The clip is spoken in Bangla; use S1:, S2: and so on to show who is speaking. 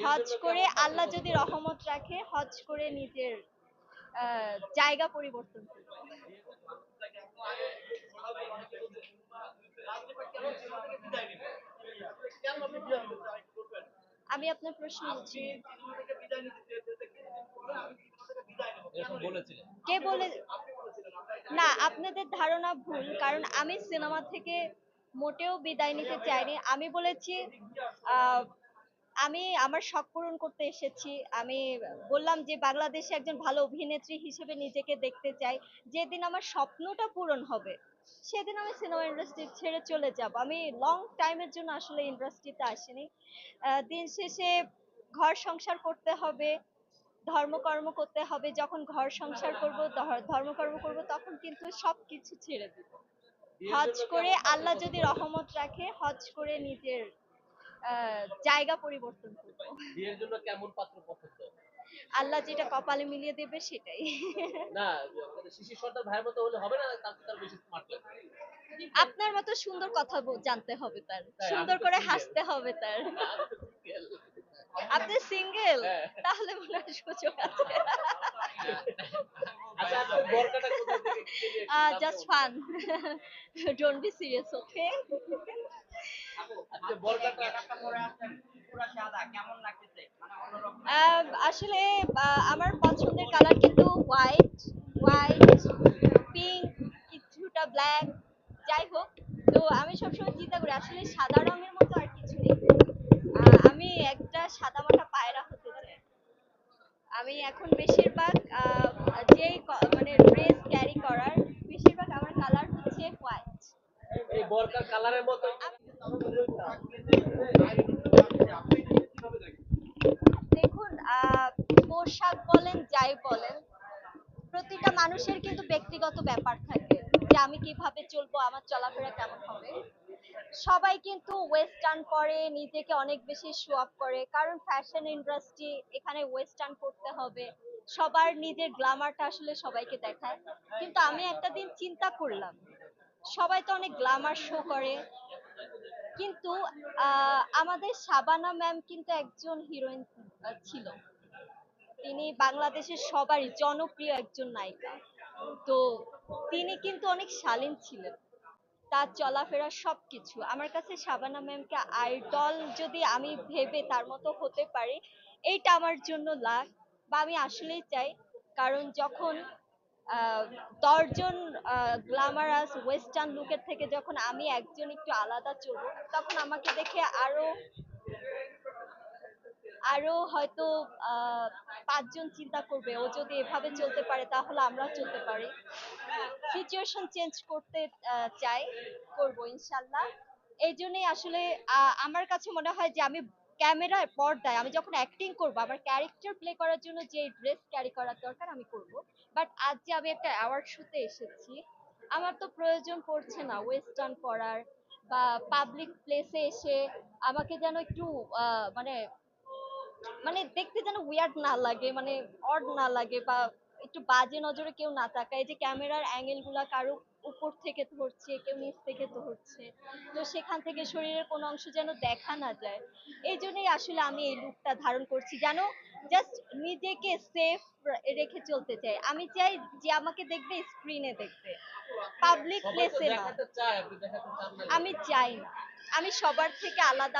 S1: হজ করে আল্লাহ যদি রহমত রাখে হজ করে নিজের আহ, জায়গা পরিবর্তন করব আমি আপনার প্রশ্ন
S2: বলেছিলেন।
S1: কে বলে না আপনাদের ধারণা ভুল কারণ আমি সিনেমা থেকে মোটেও বিদায় নিতে চাইনি। আমি বলেছি আহ, আমি আমার শখ পূরণ করতে এসেছি। আমি বললাম যে বাংলাদেশে একজন ভালো অভিনেত্রী হিসেবে নিজেকে দেখতে চাই। যেদিন আমার স্বপ্নটা পূরণ হবে সেদিন আমি সিনেমা ইন্ডাস্ট্রি ছেড়ে চলে যাব। আমি লং টাইমের জন্য আসলে ইন্ডাস্ট্রিতে আসিনি। দিন শেষে ঘর সংসার করতে হবে ধর্মকর্ম করতে হবে। যখন ঘর সংসার করব ধর্মকর্ম করব তখন কিন্তু সবকিছু ছেড়ে দিব। হজ করে আল্লাহ যদি রহমত রাখে হজ করে নিজের জায়গা পরিবর্তন করব।
S2: বিয়ের জন্য কেমন পাত্র পছন্দ?
S1: আল্লাহ যেটা কপালে মিলিয়ে দেবে সেটাই।
S2: না শিশির সর্দার ভাইয়ের মতো হলে হবে না তার বেশি স্মার্ট লাগবে
S1: আপনার মতো সুন্দর কথা জানতে হবে তার। সুন্দর করে হাসতে হবে তার। আপনি সিঙ্গেল
S2: হ্যাঁ।
S1: তাহলে মনে হয় সুযোগ আছে? Just fun don't be serious okay আসলে আমার পছন্দের কালার কিন্তু হোয়াইট হোয়াইট পিঙ্ক কিছুটা ব্ল্যাক যাই হোক। তো আমি সবসময় চিন্তা করি আসলে সাদা রঙের মতো আর কিছু নেই। আমি একটা সাদা মাটা পায়রা হতে চাই। আমি এখন বেশিরভাগ যেই মানে ড্রেস ক্যারি করার বেশিরভাগ আমার কালার হচ্ছে হোয়াইট
S2: এই বরকার কালারের মতো?
S1: মানুষের কিন্তু ব্যক্তিগত ব্যাপার থাকে যে আমি কীভাবে চলবো, আমার চলাফেরা কেমন হবে। সবাই কিন্তু ওয়েস্টার্ন পরে, নিজেকে অনেক বেশি শো অফ করে। কারণ ফ্যাশন ইন্ডাস্ট্রি এখানে ওয়েস্টার্ন করতে হবে। সবার নিজের গ্ল্যামারটা আসলে সবাইকে দেখায়। কিন্তু আমি একটা দিন চিন্তা করলাম, সবাই তো অনেক গ্ল্যামার শো করে। কিন্তু আমাদের শাবানা ম্যাম কিন্তু একজন হিরোইন ছিল। তিনি বাংলাদেশের সবারই জনপ্রিয় একজন নায়িকা। তো তিনি কিন্তু অনেক শালীন ছিলেন। তার চলাফেরা সবকিছু। আমার কাছে শাবানা ম্যামকে আইডল যদি আমি ভেবে তার মতো হতে পারি, এইটা আমার জন্য লাখ বা আমি আসলেই চাই, কারণ যখন দশজন গ্ল্যামারাস ওয়েস্টার্ন লুকের থেকে যখন আমি একজন একটু আলাদা চলবো, তখন আমাকে দেখে আরও আরও হয়তো পাঁচজন চিন্তা করবে, ও যদি এভাবে চলতে পারে তাহলে আমরাও চলতে পারি। সিচুয়েশন চেঞ্জ করতে চাই, করব ইনশাল্লাহ। এই জন্যই আসলে আমার কাছে মনে হয় যে আমি ক্যামেরার পর্দায়, আমি যখন অ্যাক্টিং করব, আমার ক্যারেক্টার প্লে করার জন্য যে ড্রেস ক্যারি করার দরকার আমি করব। বাট আজ যে আমি একটা অ্যাওয়ার্ড শোতে এসেছি, আমার তো প্রয়োজন পড়ছে না ওয়েস্টার্ন পরার বা পাবলিক প্লেসে এসে আমাকে যেন একটু মানে মানে দেখতে যেন উইয়ার্ড না লাগে মানে অড না লাগে বা একটু বাজে নজরে কেউ না তাকায় যে ক্যামেরার অ্যাঙ্গেলগুলা কারও উপর থেকে ধরছে কেউ নিচ থেকে ধরছে। তো সেখান থেকে শরীরের কোনো অংশ যেন দেখা না যায়। এই জন্যই আসলে আমি এই লুকটা ধারণ করছি যেন জাস্ট নিজেকে সেফ রেখে চলতে চাই। আমি চাই যে আমাকে দেখবে স্ক্রিনে দেখবে। পাবলিক প্লেসে
S2: না।
S1: আমি চাই না। আমি সবার থেকে আলাদা